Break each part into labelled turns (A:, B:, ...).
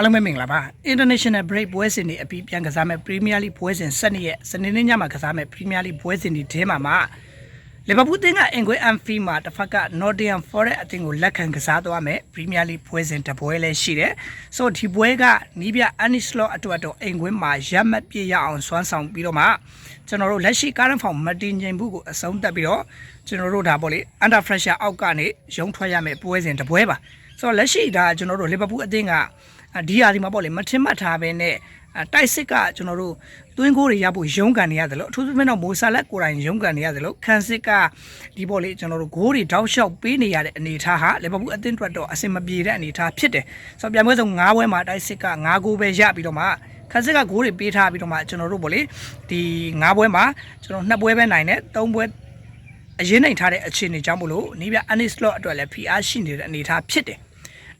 A: အားလုံးပဲမင်္ဂလာပါ International Break ပွဲစဉ်တွေအပြီးပြန်ကစားမဲ့ Premier League ပွဲစဉ်7ရက်စနေနေ့ညမှာကစားမဲ့ Premier League ပွဲစဉ်တွေထဲမှာမှာလီဗာပူးတင်းကအင်ကွေအန်ဖီမှာတစ်ဖက်က Nottingham Forest အသင်းကိုလက်ခံကစားသွားမယ် Premier League ပွဲစဉ်တစ်ပွဲလည်းရှိတယ်။ဆိုတော့ဒီပွဲကနီးပြ Anislot အတွက်တော့အင်ကွေမှာရမှတ်ပြည့်ရအောင်စွမ်းဆောင်ပြီးတော့မှကျွန်တော်တို့လက်ရှိ current form မတင်ချိန်ဘူးကိုအဆုံးသတ်ပြီးတော့ကျွန်တော်တို့ဒါပေါ့လေ under pressure အောက်ကနေရုံထွက်ရမယ်ပွဲစဉ်တစ်ပွဲပါ။ဆိုတော့လက်ရှိဒါကျွန်တော်တို့လီဗာပူးအသင်းကအာ ဒီဟာဒီမှာပေါ့လေမထင်မှတ်ထားပဲနဲ့အာတိုက်စစ်ကကျွန်တော်တို့တွင်းကိုတွေရဖို့ရုန်းကန်နေရတယ်လို့အထူးသဖြင့်တော့မိုဆာလက်ကိုယ်တိုင်ရုန်းကန်နေရတယ်လို့ခန်းစစ်ကဒီပေါ့လေကျွန်တော်တို့ဂိုးတွေတောက်လျှောက်ပေးနေရတဲ့အနေအထားဟာလီဗာပူးအသင်းအတွက်တော့အဆင်မပြေတဲ့အနေအထားဖြစ်တယ်ဆိုတော့ပြန်ပွဲဆုံး9ပွဲမှာတိုက်စစ်က9ဂိုးပဲရပြီးတော့မှခန်းစစ်ကဂိုးတွေပေးထားပြီးတော့မှကျွန်တော်တို့ပေါ့လေဒီ9ပွဲမှာကျွန်တော်2ပွဲပဲနိုင်တယ်3ပွဲအရင်နိုင်ထားတဲ့အခြေအနေကြောင့်မလို့နီးပြ Anis Slot အတွက်လည်း PR ရှိနေတဲ့အနေအထားဖြစ်တယ်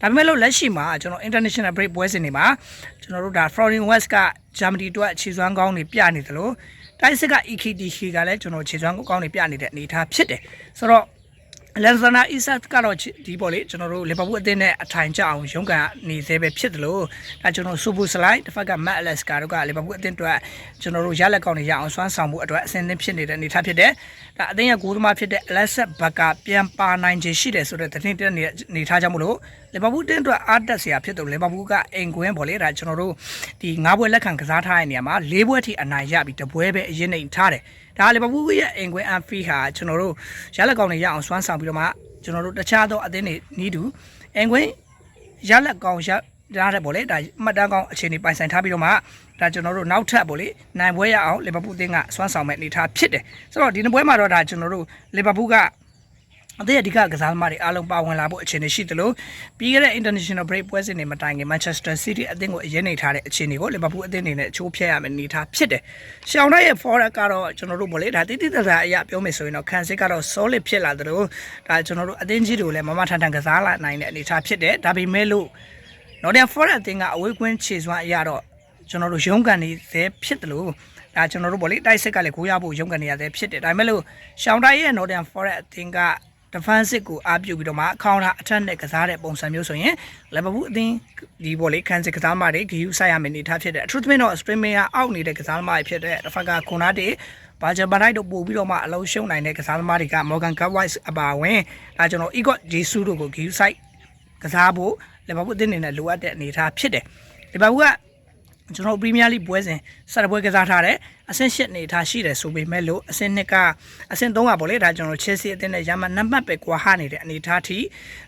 A: ဒါပေမဲ့လို့လက်ရှိမှာကျွန်တော် international break ပွဲစဉ်တွေမှာကျွန်တော်တို့ဒါ Florian West က Germany အတွက်ခြေစွမ်းကောင်းတွေပြနေတယ်လို့တိုက်စစ်က EKTK ကလည်းကျွန်တော်ခြေစွမ်းကောင်းတွေပြနေတဲ့အနေအထားဖြစ်တယ်ဆိုတော့လန်ဇနာအီဆတ်ကတော့ဒီပေါ့လေကျွန်တော်တို့လီဗာပူးအသင်းနဲ့အထိုင်ကျအောင်ရုန်းကန်နေသေးပဲဖြစ်တယ်လို့ဒါကျွန်တော်စူပူစလိုက်တစ်ဖက်က Matt Alex ကတော့ကလီဗာပူးအသင်းအတွက်ကျွန်တော်တို့ရလက်ကောင်းတွေရအောင်စွမ်းဆောင်မှုအတွက်အဆင်သင့်ဖြစ်နေတဲ့အနေအထားဖြစ်တယ်ဒါအသင်းရဲ့ဂိုးသမားဖြစ်တဲ့ Alex Baka ပြန်ပါနိုင်ခြင်းရှိတယ်ဆိုတဲ့သတင်းတက်နေတဲ့အနေအထားကြောင့်မလို့ လီဗာပူးအသင်းအတွက်အားတက်စရာဖြစ်တယ်လီဗာပူးကအိမ်ကွင်းပေါ့လေဒါကျွန်တော်တို့ဒီ၅ဘွဲလက်ခံကစားထားတဲ့နေရာမှာ၄ဘွဲထိအနိုင်ရပြီးတပွဲပဲအရင်နေထားတယ်ဒါလီဗာပူးရဲ့အိမ်ကွင်းအန်ဖီဟာကျွန်တော်တို့ရလက်ကောင်းတွေရအောင်စွမ်းဆောင်ပြီးတော့မှကျွန်တော်တို့တခြားသောအသင်းတွေနီးတူအိမ်ကွင်းရလက်ကောင်းရရတဲ့ပေါ့လေဒါမှတ်တမ်းကောင်းအခြေအနေပိုင်ဆိုင်ထားပြီးတော့မှဒါကျွန်တော်တို့နောက်ထပ်ပေါ့လေနိုင်ပွဲရအောင်လီဗာပူးအသင်းကစွမ်းဆောင်မဲ့အနေအထားဖြစ်တယ်ဆိုတော့ဒီနှစ်ပွဲမှာတော့ဒါကျွန်တော်တို့လီဗာပူးက အသင်းအဓိကကစားသမားတွေအားလုံးပါဝင်လာဖို့အခြေအနေရှိတယ်လို့ပြီးခဲ့တဲ့ international break ပွဲစဉ်တွေမတိုင်ခင် Manchester City အသင်းကိုအရင်နေထားတဲ့အခြေအနေကို Liverpool အသင်းအနေနဲ့အချိုးဖျက်ရမယ့်အနေအထားဖြစ်တယ်။ရှောင်းတဲ့ရဲ့ forward ကတော့ကျွန်တော်တို့ဗောလေဒါတိတိတသာအရာပြောမယ်ဆိုရင်တော့ခံစစ်ကတော့ solid ဖြစ်လာတယ်လို့ဒါကျွန်တော်တို့အသင်းကြီးတွေကိုလည်းမမထန်ထန်ကစားလာနိုင်တဲ့အနေအထားဖြစ်တယ်။ဒါပေမဲ့လို့ Nottingham Forest အသင်းကအဝေးကွင်းခြေစွမ်းအရာတော့ကျွန်တော်တို့ရုန်းကန်နေသေးဖြစ်တယ်လို့ဒါကျွန်တော်တို့ဗောလေတိုက်စစ်ကလည်းကိုရဖို့ရုန်းကန်နေရသေးဖြစ်တယ်။ဒါပေမဲ့လို့ရှောင်းတိုင်းရဲ့ Nottingham Forest အသင်းက defensive ကိုအားပြုပြီးတော့မှအခေါင်းထားအထက်နဲ့ကစားတဲ့ပုံစံမျိုးဆိုရင်လီဗာပူးအသင်းဒီဘောလေးခန်းစစ်ကစားမှတွေဂယူဆိုင်ရမယ့်အနေထားဖြစ်တယ်အထူးသဖြင့်တော့ streamer ကအောက်နေတဲ့ကစားသမားတွေဖြစ်တဲ့တစ်ဖက်ကခွန်နာတေဘာဂျပန်လိုက်တို့ပို့ပြီးတော့မှအလုံးရှုံနိုင်တဲ့ကစားသမားတွေက Morgan Gavwise အပါဝင်ဒါကျွန်တော် Egot Jesus တို့ကိုဂယူဆိုင်ကစားဖို့လီဗာပူးအသင်းအနေနဲ့လိုအပ်တဲ့အနေထားဖြစ်တယ်လီဗာပူးက ကျွန်တော်ပရီးမီးယားလိပွဲစဉ်စတဲ့ပွဲကစားထားတယ်အဆင့်၈နေထားရှိတယ်ဆိုပေမဲ့လို့အဆင့်2ကအဆင့်3ကပေါ့လေဒါကျွန်တော် Chelsea အသင်းနဲ့ရမနံပါတ်ပဲကွာဟနေတဲ့အနေထားထိ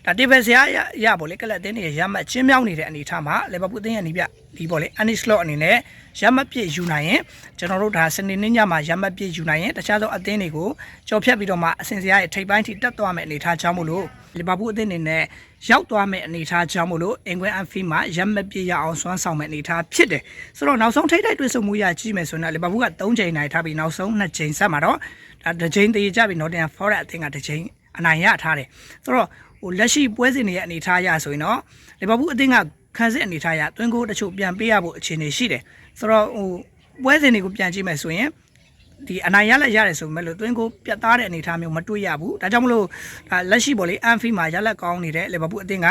A: ဒါတေဘယ်စရာရရပေါ့လေကလပ်အသင်းတွေရမချင်းမြောင်းနေတဲ့အနေထားမှာလီဗာပူးအသင်းရဲ့နီးပြဒီပေါ့လေ Anis Slot အနေနဲ့ရမပြည့်ယူနိုင်ရင်ကျွန်တော်တို့ဒါစနေနေ့ညမှာရမပြည့်ယူနိုင်ရင်တခြားသောအသင်းတွေကိုကြော်ဖြတ်ပြီးတော့မှအဆင်စရာရဲ့ထိပ်ပိုင်းထိတက်သွားမယ့်အနေထားချောင်းမို့လို့ လီဗာပူးအသင်းအနေနဲ့ရောက်သွားမယ့်အနေထားချောင်းမို့လို့အင်ကွင်းအန်ဖီမှာရမပြည့်ရအောင်စွမ်းဆောင်မယ့်အနေထားဖြစ်တယ်ဆိုတော့နောက်ဆုံးထိပ်တိုက်တွေ့ဆုံမှုရကြည့်မယ်ဆိုရင်လီဗာပူးက3ချိန်နိုင်ထားပြီးနောက်ဆုံး2ချိန်ဆက်မှာတော့ဒါတစ်ချိန်တည်ကြပြီး Nottingham Forest အသင်းကတစ်ချိန်အနိုင်ရထားတယ်ဆိုတော့ဟိုလက်ရှိပွဲစဉ်တွေရဲ့အနေထားရဆိုရင်တော့လီဗာပူးအသင်းကခံစစ်အနေထားရတွင်းကိုတချို့ပြန်ပေးရဖို့အခြေအနေရှိတယ်ဆိုတော့ဟိုပွဲစဉ်တွေကိုပြန်ကြည့်မယ်ဆိုရင် ဒီအနိုင်ရလက်ရတယ်ဆိုပေမဲ့လို့တွင်းကိုပြတ်သားတဲ့အနေအထားမျိုးမတွေ့ရဘူးဒါကြောင့်မလို့ဒါလက်ရှိပေါ့လေအန်ဖီမှာရလက်ကောင်းနေတဲ့လီဗာပူးအသင်းက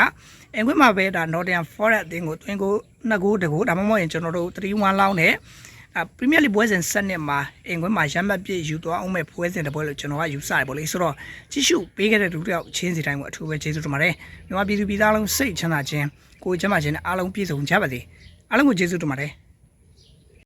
A: အင်ကွင်းမှာပဲဒါ Nottingham Forest အသင်းကိုတွင်းကို2ဂိုးတကိုးဒါမှမဟုတ်ရင်ကျွန်တော်တို့3-1လောင်းနဲ့အပရီးမီးယားလိပွဲစဉ်7နှစ်မှာအင်ကွင်းမှာရမ်းမှတ်ပြည့်ယူသွားအောင်မဲ့ပွဲစဉ်တစ်ပွဲလို့ကျွန်တော်ကယူဆတယ်ပေါ့လေဆိုတော့ကြည့်ရှုပေးခဲ့တဲ့လူတယောက်ချင်းစီတိုင်းကိုအထူးပဲကျေးဇူးတင်ပါတယ်မြန်မာပြည်သူပြည်သားလုံးစိတ်ချမ်းသာခြင်းကိုယ်ကျန်းမာခြင်းနဲ့အားလုံးပြည့်စုံကြပါစေအားလုံးကိုကျေးဇူးတင်ပါတယ်